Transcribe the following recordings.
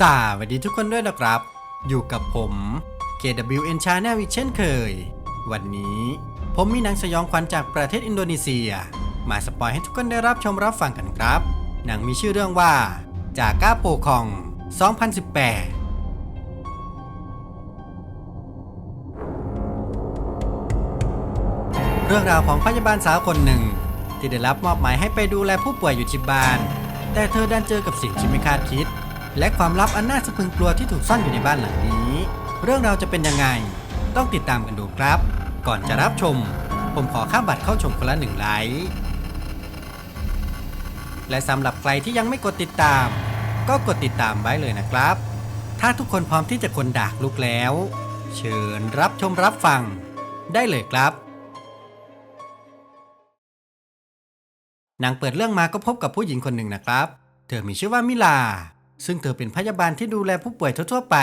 สวัสดีทุกคนด้วยนะครับ อยู่กับผม KWN Channel อีกเช่นเคย วันนี้ผมมีหนังสยองขวัญจากประเทศอินโดนีเซีย มาสปอยให้ทุกคนได้รับชมรับฟังกันครับ หนังมีชื่อเรื่องว่า จากก้าโปคอง 2018เรื่องราวของพยาบาลสาวคนหนึ่ง ที่ได้รับมอบหมายให้ไปดูแลผู้ป่วยอยู่ที่บ้าน แต่เธอดันเจอกับสิ่งที่ไม่คาดคิด และความลับอันน่าสะพรึงกลัวที่ถูกซ่อนอยู่ในบ้านหลังนี้ เรื่องราวจะเป็นยังไง ต้องติดตามกันดูครับ ก่อนจะรับชม ผมขอค่าบัตรเข้าชมคนละหนึ่งไลค์และสำหรับใครที่ยังไม่กดติดตาม ก็กดติดตามไว้เลยนะครับ ถ้าทุกคนพร้อมที่จะคนดากลุกแล้ว เชิญรับชมรับฟัง ได้เลยครับนังเปิดเรื่องมาก็พบกับผู้หญิงคนหนึ่งนะครับ เธอมีชื่อว่ามิลา ซึ่งเธอเป็นพยาบาลที่ดูแลผู้ป่วยทั่วๆไป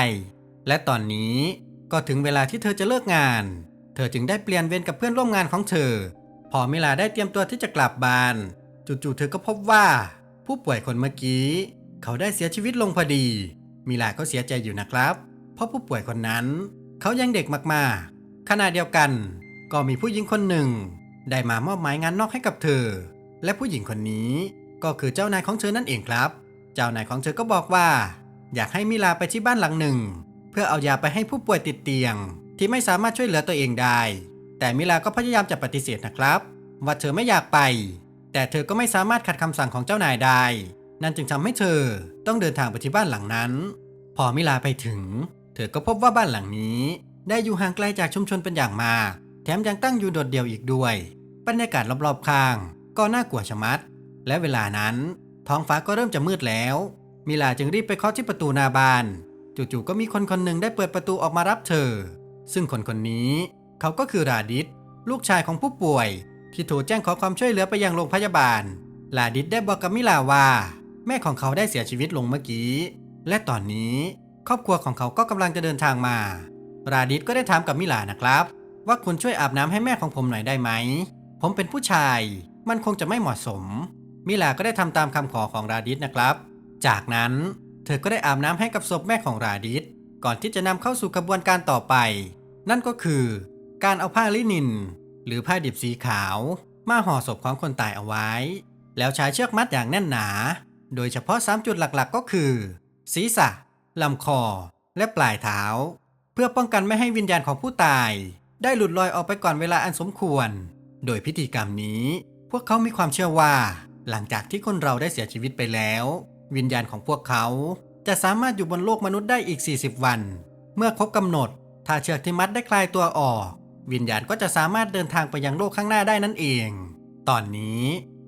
และตอนนี้ก็ถึงเวลาที่เธอจะเลิกงาน เธอจึงได้เปลี่ยนเวรกับเพื่อนร่วมงานของเธอ พอมิลาได้เตรียมตัวที่จะกลับบ้าน จู่ๆเธอก็พบว่า ผู้ป่วยคนเมื่อกี้ เขาได้เสียชีวิตลงพอดีมิลาก็เสียใจอยู่นะครับ เพราะผู้ป่วยคนนั้น เขายังเด็กมากๆขณะเดียวกัน ก็มีผู้หญิงคนหนึ่ง ได้มามอบหมายงานนอกให้กับเธอ และผู้หญิงคนนี้ก็คือเจ้านายของเธอนั่นเองครับ เจ้านายของเธอก็บอกว่า อยากให้มิลาไปที่บ้านหลังหนึ่ง เพื่อเอายาไปให้ผู้ป่วยติดเตียง ที่ไม่สามารถช่วยเหลือตัวเองได้ แต่มิลาก็พยายามจะปฏิเสธนะครับ ว่าเธอไม่อยากไป แต่เธอก็ไม่สามารถขัดคำสั่งของเจ้านายได้ นั่นจึงทำให้เธอต้องเดินทางไปที่บ้านหลังนั้น พอมิลาไปถึง เธอก็พบว่าบ้านหลังนี้ ได้อยู่ห่างไกลจากชุมชนเป็นอย่างมาก แถมยังตั้งอยู่โดดเดี่ยวอีกด้วย บรรยากาศรอบๆข้าง ก็น่ากลัวชะมัด และเวลานั้น ท้องฟ้าก็เริ่มจะมืดแล้ว มิลาจึงรีบไปเคาะที่ประตูหน้าบ้าน จู่ๆก็มีคนคนหนึ่งได้เปิดประตูออกมารับเธอ ซึ่งคนคนนี้ เขาก็คือราดิสลูกชายของผู้ป่วย ที่โทรแจ้งขอความช่วยเหลือไปยังโรงพยาบาลลาดิสได้บอกกับมิลาว่า แม่ของเขาได้เสียชีวิตลงเมื่อกี้ และตอนนี้ครอบครัวของเขาก็กำลังจะเดินทางมา ราดิสก็ได้ถามกับมิลานะครับ ว่าคุณช่วยอาบน้ำให้แม่ของผมหน่อยได้ไหม ผมเป็นผู้ชาย มันคงจะไม่เหมาะสม มิลาก็ได้ทำตามคำขอของราดิสนะครับ จากนั้นเธอก็ได้อาบน้ำให้กับศพแม่ของราดิสก่อนที่จะนำเข้าสู่กระบวนการต่อไป นั่นก็คือการเอาผ้าลินิน หรือผ้าดิบสีขาว มาห่อศพของคนตายเอาไว้ แล้วใช้เชือกมัดอย่างแน่นหนา โดยเฉพาะ 3 จุดหลักๆ ก็คือ ศีรษะลำคอ และปลายเท้า เพื่อป้องกันไม่ให้วิญญาณของผู้ตาย ได้หลุดลอยออกไปก่อนเวลาอันสมควร โดยพิธีกรรมนี้ พวกเขามีความเชื่อว่า หลังจากที่คนเราได้เสียชีวิตไปแล้ว วิญญาณของพวกเขา จะสามารถอยู่บนโลกมนุษย์ได้อีก 40 วัน เมื่อครบกำหนด ถ้าเชือกที่มัดได้คลายตัวออก วิญญาณก็จะสามารถเดินทางไปยังโลกข้างหน้าได้นั่นเอง ตอนนี้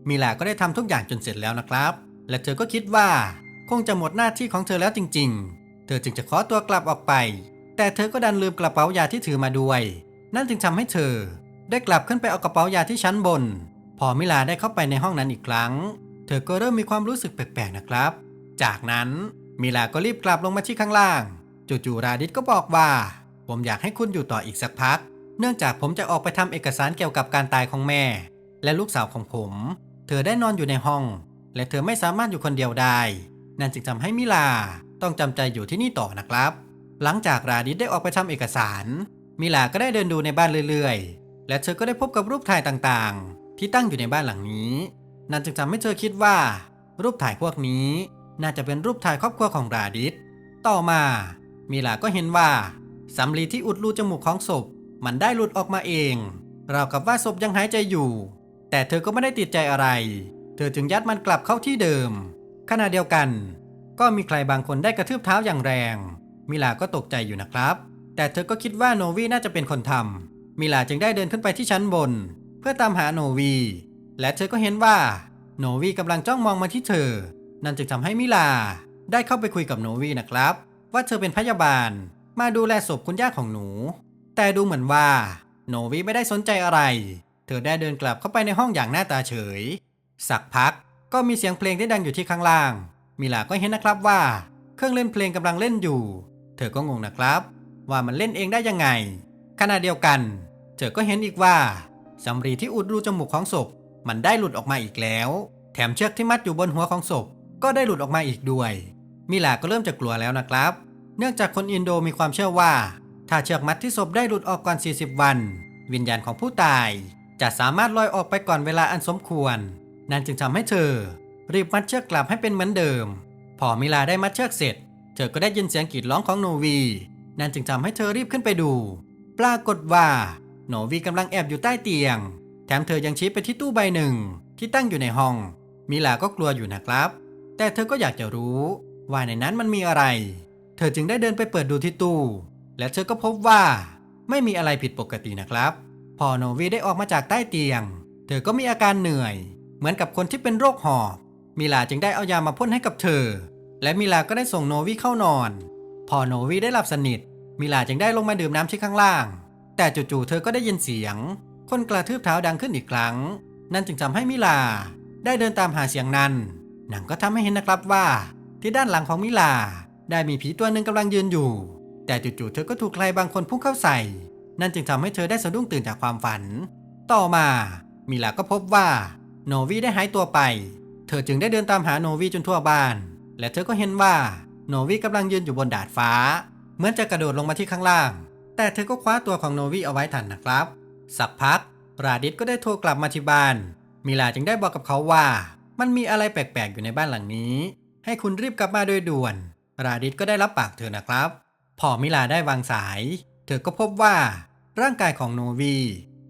มิลาก็ได้ทำทุกอย่างจนเสร็จแล้วนะครับ และเธอก็คิดว่า คงจะหมดหน้าที่ของเธอแล้วจริง ๆ เธอจึงจะขอตัวกลับออกไป แต่เธอก็ดันลืมกระเป๋ายาที่ถือมาด้วย นั่นจึงทำให้เธอ ได้กลับขึ้นไปเอากระเป๋ายาที่ชั้นบน พอมิลาได้เข้าไปในห้องนั้นอีกครั้ง เธอก็เริ่มมีความรู้สึกแปลกๆนะครับ จากนั้นมิลาก็รีบกลับลงมาที่ข้างล่าง จู่ๆราดิสก็บอกว่า ผมอยากให้คุณอยู่ต่ออีกสักพัก เนื่องจากผมจะออกไปทำเอกสารเกี่ยวกับการตายของแม่ และลูกสาวของผม เธอได้นอนอยู่ในห้อง และเธอไม่สามารถอยู่คนเดียวได้ นั่นจึงทำให้มิลาต้องจำใจอยู่ที่นี่ต่อนะครับ หลังจากราดิสได้ออกไปทำเอกสาร มิลาก็ได้เดินดูในบ้านเรื่อยๆ และเธอก็ได้พบกับรูปถ่ายต่างๆ ที่ตั้งอยู่ในบ้านหลังนี้นั่นจึงทำให้เธอคิดว่า รูปถ่ายพวกนี้น่าจะเป็นรูปถ่ายครอบครัวของราดิสต่อมามิลาก็เห็นว่าสำลีที่อุดรูจมูกของศพ มันได้หลุดออกมาเองราวกับว่าศพยังหายใจอยู่ แต่เธอก็ไม่ได้ติดใจอะไร เธอจึงยัดมันกลับเข้าที่เดิม ขณะเดียวกัน ก็มีใครบางคนได้กระทืบเท้าอย่างแรง มิลาก็ตกใจอยู่นะครับ แต่เธอก็คิดว่าโนวีน่าจะเป็นคนทำมิลาจึงได้เดินขึ้นไปที่ชั้นบน เพื่อตามหาโนวี และเธอก็เห็นว่าโนวีกำลังจ้องมองมาที่เธอ นั่นจึงทำให้มิลา ได้เข้าไปคุยกับโนวีนะครับ ว่าเธอเป็นพยาบาล มาดูแลศพคุณย่าของหนู แต่ดูเหมือนว่าโนวีไม่ได้สนใจอะไร เธอได้เดินกลับเข้าไปในห้องอย่างหน้าตาเฉย สักพักก็มีเสียงเพลงที่ดังอยู่ที่ข้างล่าง มิลาก็เห็นนะครับว่า เครื่องเล่นเพลงกำลังเล่นอยู่ เธอก็งงนะครับ ว่ามันเล่นเองได้ยังไงขณะเดียวกัน เธอก็เห็นอีกว่า สำรีที่อุดรูจมูกของศพ มันได้หลุดออกมาอีกแล้ว แถมเชือกที่มัดอยู่บนหัวของศพ ก็ได้หลุดออกมาอีกด้วย มิลาก็เริ่มจะกลัวแล้วนะครับ เนื่องจากคนอินโดมีความเชื่อว่า ถ้าเชือกมัดที่ศพได้หลุดออกก่อน 40 วัน วิญญาณของผู้ตาย จะสามารถลอยออกไปก่อนเวลาอันสมควร นั่นจึงทำให้เธอ รีบมัดเชือกกลับให้เป็นเหมือนเดิม พอมิลาได้มัดเชือกเสร็จ เธอก็ได้ยินเสียงกรีดร้องของโนวี นั่นจึงทำให้เธอรีบขึ้นไปดู ปรากฏว่า โนวีกำลังแอบอยู่ใต้เตียง แถมเธอยังชี้ไปที่ตู้ใบหนึ่ง ที่ตั้งอยู่ในห้อง มิลาก็กลัวอยู่นะครับ แต่เธอก็อยากจะรู้ ว่าในนั้นมันมีอะไร เธอจึงได้เดินไปเปิดดูที่ตู้ และเธอก็พบว่า ไม่มีอะไรผิดปกตินะครับ พอโนวีได้ออกมาจากใต้เตียง เธอก็มีอาการเหนื่อย เหมือนกับคนที่เป็นโรคหอบ มิลาจึงได้เอายามาพ่นให้กับเธอ และมิลาก็ได้ส่งโนวีเข้านอน พอโนวีได้หลับสนิท มิลาจึงได้ลงมาดื่มน้ำที่ข้างล่าง แต่จู่ๆเธอก็ได้ยินเสียง คนกระทืบเท้าดังขึ้นอีกครั้ง นั่นจึงทำให้มิลา ได้เดินตามหาเสียงนั้น หนังก็ทำให้เห็นนะครับว่า ที่ด้านหลังของมิลา ได้มีผีตัวหนึ่งกำลังยืนอยู่ แต่จู่ๆเธอก็ถูกใครบางคนพุ่งเข้าใส่ นั่นจึงทำให้เธอได้สะดุ้งตื่นจากความฝัน ต่อมามิลาก็พบว่าโนวีได้หายตัวไป เธอจึงได้เดินตามหาโนวีจนทั่วบ้าน และเธอก็เห็นว่าโนวีกำลังยืนอยู่บนดาดฟ้า เหมือนจะกระโดดลงมาที่ข้างล่าง แต่เธอก็คว้าตัวของโนวีเอาไว้ทันนะครับ สักพัก ราดิสก็ได้โทรกลับมาที่บ้าน มิลาจึงได้บอกกับเขาว่า มันมีอะไรแปลกๆอยู่ในบ้านหลังนี้ ให้คุณรีบกลับมาโดยด่วน ราดิสก็ได้รับปากเธอนะครับ พอมิลาได้วางสาย เธอก็พบว่า ร่างกายของโนวี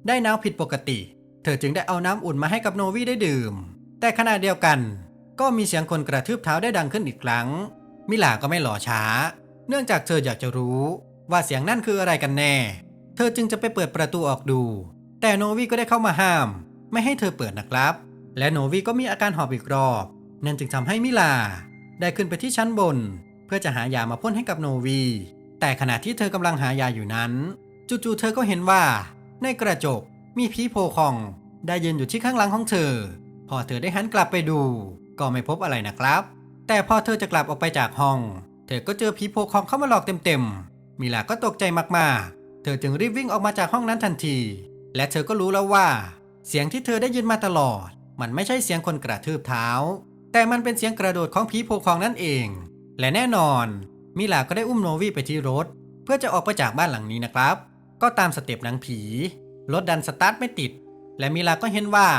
ได้หนาวผิดปกติ เธอจึงได้เอาน้ำอุ่นมาให้กับโนวีได้ดื่ม แต่ขณะเดียวกัน ก็มีเสียงคนกระทืบเท้าได้ดังขึ้นอีกครั้ง มิลาก็ไม่หล่อช้า เนื่องจากเธออยากจะรู้ ว่าเสียงนั่นคืออะไรกันแน่ เธอจึงจะไปเปิดประตูออกดู แต่โนวีก็ได้เข้ามาห้าม ไม่ให้เธอเปิดนะครับ และโนวีก็มีอาการหอบอีกรอบ นั่นจึงทำให้มิลา ได้ขึ้นไปที่ชั้นบน เพื่อจะหายามาพ่นให้กับโนวี แต่ขณะที่เธอกำลังหายาอยู่นั้นจู่ๆเธอก็เห็นว่า ในกระจกมีผีโพคอง ได้ยืนอยู่ที่ข้างหลังของเธอ พอเธอได้หันกลับไปดู ก็ไม่พบอะไรนะครับ แต่พอเธอจะกลับออกไปจากห้อง เธอก็เจอผีโพคองเข้ามาหลอกเต็มๆ มิลาก็ตกใจมากๆ เธอจึงรีบวิ่งออกมาจากห้องนั้นทันที และเธอก็รู้แล้วว่า เสียงที่เธอได้ยินมาตลอด มันไม่ใช่เสียงคนกระทืบเท้า แต่มันเป็นเสียงกระโดดของผีโพคองนั่นเอง และแน่นอน มิลาก็ได้อุ้มโนวีไปที่รถ เพื่อจะออกไปจากบ้านหลังนี้นะครับ ก็ตามสเต็ปนังผี รถดันสตาร์ทไม่ติด และมิลาก็เห็นว่า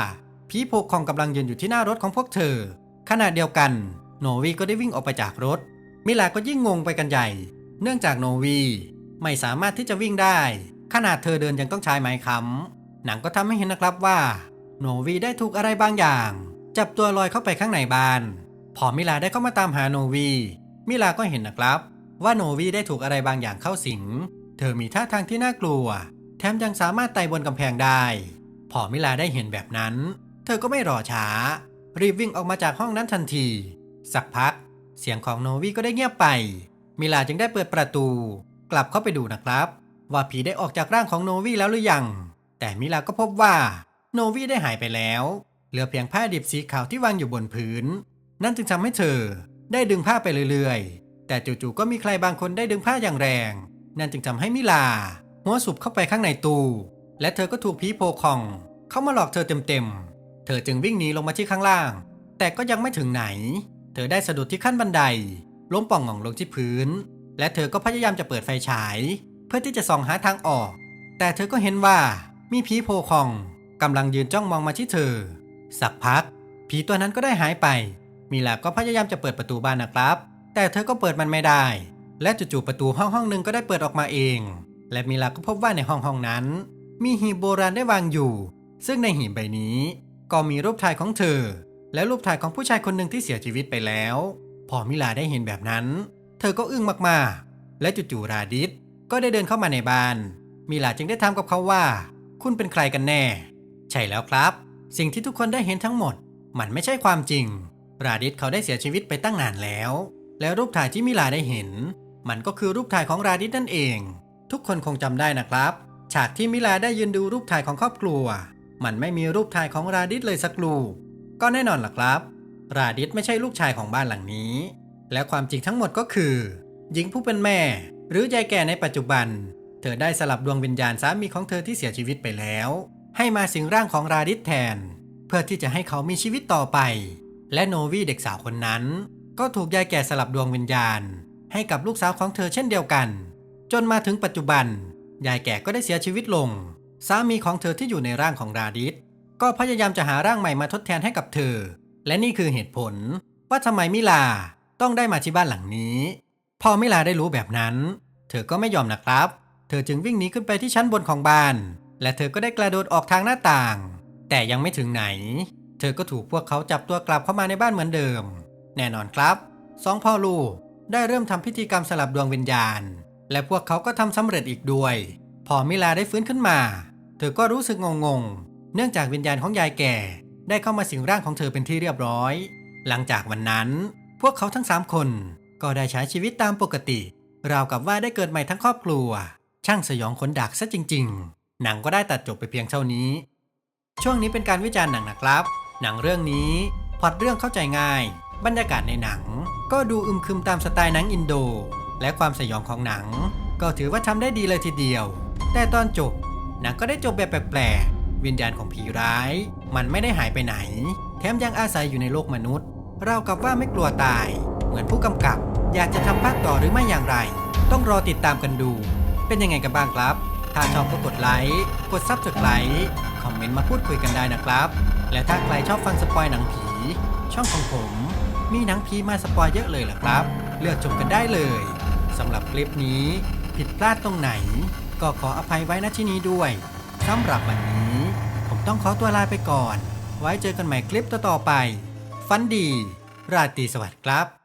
ผีโพคองกำลังยืนอยู่ที่หน้ารถของพวกเธอขณะเดียวกัน โนวีก็ได้วิ่งออกไปจากรถมิลาก็ยิ่งงงไปกันใหญ่ เนื่องจากโนวีไม่สามารถที่จะวิ่งได้ ขนาดเธอเดินยังต้องใช้ไม้ค้ำหนังก็ทำให้เห็นนะครับว่า โนวีได้ถูกอะไรบางอย่าง จับตัวลอยเข้าไปข้างในบ้าน พอมิลาได้เข้ามาตามหาโนวี มิลาก็เห็นนะครับ ว่าโนวีได้ถูกอะไรบางอย่างเข้าสิง เธอมีท่าทางที่น่ากลัว แถมยังสามารถไต่บนกำแพงได้ พอมิลาได้เห็นแบบนั้น เธอก็ไม่รอช้า รีบวิ่งออกมาจากห้องนั้นทันที สักพัก เสียงของโนวีก็ได้เงียบไป มิลาจึงได้เปิดประตู กลับเข้าไปดูนะครับ ว่าผีได้ออกจากร่างของโนวีแล้วหรือยัง แต่มิลาก็พบว่าโนวีได้หายไปแล้ว เหลือเพียงผ้าดิบสีขาวที่วางอยู่บนพื้น นั่นจึงทำให้เธอได้ดึงผ้าไปเรื่อยๆ แต่จู่ๆก็มีใครบางคนได้ดึงผ้าอย่างแรง นั่นจึงทำให้มิลา หัวสุบเข้าไปข้างในตู้และเธอก็ถูกผีโพคอง เข้ามาหลอกเธอเต็มๆ เธอจึงวิ่งหนีลงมาที่ข้างล่าง แต่ก็ยังไม่ถึงไหน เธอได้สะดุดที่ขั้นบันได ล้มป่องหง่องลงที่พื้น และเธอก็พยายามจะเปิดไฟฉาย เพื่อที่จะส่องหาทางออก แต่เธอก็เห็นว่ามีผีโพคองกำลังยืนจ้องมองมาที่เธอ สักพัก ผีตัวนั้นก็ได้หายไป มิลาก็พยายามจะเปิดประตูบ้านนะครับ แต่เธอก็เปิดมันไม่ได้ และจู่ๆประตูห้องห้องหนึ่งก็ได้เปิดออกมาเอง และมิลาก็พบว่าในห้องห้องนั้น มีหีบโบราณได้วางอยู่ ซึ่งในหีบใบนี้ ก็มีรูปถ่ายของเธอ และรูปถ่ายของผู้ชายคนหนึ่งที่เสียชีวิตไปแล้ว อมิลาได้เห็นแบบนั้น เธอก็อึ้งมากๆ และจู่ๆราดิสก็ได้เดินเข้ามาในบ้าน มิลาจึงได้ถามกับเขาว่า คุณเป็นใครกันแน่ ใช่แล้วครับ สิ่งที่ทุกคนได้เห็นทั้งหมด มันไม่ใช่ความจริง ราดิสเขาได้เสียชีวิตไปตั้งนานแล้ว และรูปถ่ายที่มิลาได้เห็น มันก็คือรูปถ่ายของราดิสนั่นเอง ทุกคนคงจำได้นะครับ ฉากที่มิลาได้ยืนดูรูปถ่ายของครอบครัว มันไม่มีรูปถ่ายของราดิสเลยสักรูปก็แน่นอนล่ะครับ ราดิสไม่ใช่ลูกชายของบ้านหลังนี้ และความจริงทั้งหมดก็คือ หญิงผู้เป็นแม่ หรือยายแก่ในปัจจุบัน เธอได้สลับดวงวิญญาณสามีของเธอที่เสียชีวิตไปแล้ว ให้มาสิงร่างของราดิสแทน เพื่อที่จะให้เขามีชีวิตต่อไป และโนวีเด็กสาวคนนั้น ก็ถูกยายแก่สลับดวงวิญญาณ ให้กับลูกสาวของเธอเช่นเดียวกัน จนมาถึงปัจจุบัน ยายแก่ก็ได้เสียชีวิตลง สามีของเธอที่อยู่ในร่างของราดิสก็พยายามจะหาร่างใหม่มาทดแทนให้กับเธอ และนี่คือเหตุผลว่าทำไมมิลาต้องได้มาที่บ้านหลังนี้ พอมิลาได้รู้แบบนั้น เธอก็ไม่ยอมนะครับ เธอจึงวิ่งหนีขึ้นไปที่ชั้นบนของบ้าน และเธอก็ได้กระโดดออกทางหน้าต่าง แต่ยังไม่ถึงไหน เธอก็ถูกพวกเขาจับตัวกลับเข้ามาในบ้านเหมือนเดิม แน่นอนครับสองพ่อลูกได้เริ่มทำพิธีกรรมสลับดวงวิญญาณ และพวกเขาก็ทำสำเร็จอีกด้วย พอมิลาได้ฟื้นขึ้นมา เธอก็รู้สึกงงๆ เนื่องจากวิญญาณของยายแก่ ได้เข้ามาสิงร่างของเธอเป็นที่เรียบร้อย หลังจากวันนั้น พวกเขาทั้งสามคน ก็ได้ใช้ชีวิตตามปกติ ราวกับว่าได้เกิดใหม่ทั้งครอบครัว ช่างสยองขนดักซะจริง ๆ หนังก็ได้ตัดจบไปเพียงเท่านี้ ช่วงนี้เป็นการวิจารณ์หนังนะครับ หนังเรื่องนี้พอตเรื่องเข้าใจง่าย บรรยากาศในหนัง ก็ดูอึมครึมตามสไตล์หนังอินโด และความสยองของหนัง ก็ถือว่าทำได้ดีเลยทีเดียว แต่ตอนจบหนังก็ได้จบแบบแปลกๆ วิญญาณของผีร้าย มันไม่ได้หายไปไหน แถมยังอาศัยอยู่ในโลกมนุษย์ เรากับว่าไม่กลัวตาย เหมือนผู้กำกับ อยากจะทำภาคต่อหรือไม่อย่างไร ต้องรอติดตามกันดู เป็นยังไงกันบ้างครับ ถ้าชอบก็กดไลค์ กดซับสไครต์คอมเมนต์มาพูดคุยกันได้นะครับ และถ้าใครชอบฟังสปอยหนังผี ช่องของผม มีหนังผีมาสปอยเยอะเลยล่ะครับ เลือกชมกันได้เลยสำหรับคลิปนี้ผิดพลาดตรงไหน ก็ขออภัยไว้ณที่นี้ด้วยสำหรับวันนี้ ต้องขอตัวลาไปก่อน ไว้เจอกันใหม่คลิปต่อๆไป ฟันดี ราตรีสวัสดิ์ครับ